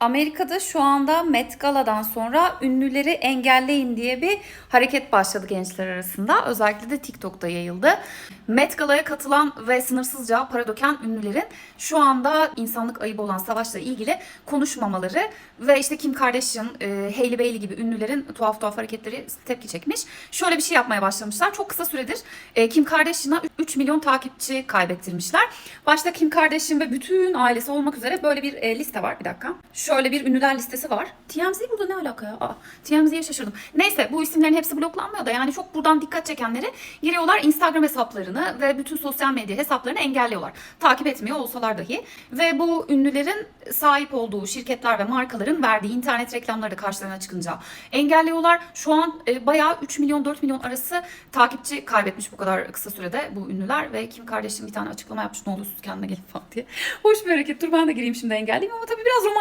Amerika'da şu anda Met Gala'dan sonra ünlüleri engelleyin diye bir hareket başladı gençler arasında. Özellikle de TikTok'ta yayıldı. Met Gala'ya katılan ve sınırsızca para döken ünlülerin şu anda insanlık ayıbı olan savaşla ilgili konuşmamaları ve işte Kim Kardashian, e, Hailey Bailey gibi ünlülerin tuhaf tuhaf hareketleri tepki çekmiş. Şöyle bir şey yapmaya başlamışlar. Çok kısa süredir e, Kim Kardashian'a 3 milyon takipçi kaybettirmişler. Başta Kim Kardashian ve bütün ailesi olmak üzere böyle bir e, liste var. Bir dakika. Şöyle bir ünlüler listesi var. TMZ burada ne alaka ya? Aa, TMZ'ye şaşırdım. Neyse bu isimlerin hepsi bloklanmıyor da yani çok buradan dikkat çekenleri giriyorlar Instagram hesaplarını ve bütün sosyal medya hesaplarını engelliyorlar. Takip etmiyor olsalar dahi. Ve bu ünlülerin sahip olduğu şirketler ve markaların verdiği internet reklamları da karşılarına çıkınca engelliyorlar. Şu an e, bayağı 3 milyon 4 milyon arası takipçi kaybetmiş bu kadar kısa sürede bu ünlüler ve Kim Kardashian bir tane açıklama yapmış ne olursunuz kendine gelin falan diye. Hoş bir hareket. Dur ben de gireyim şimdi engelleyeyim ama tabii biraz romantik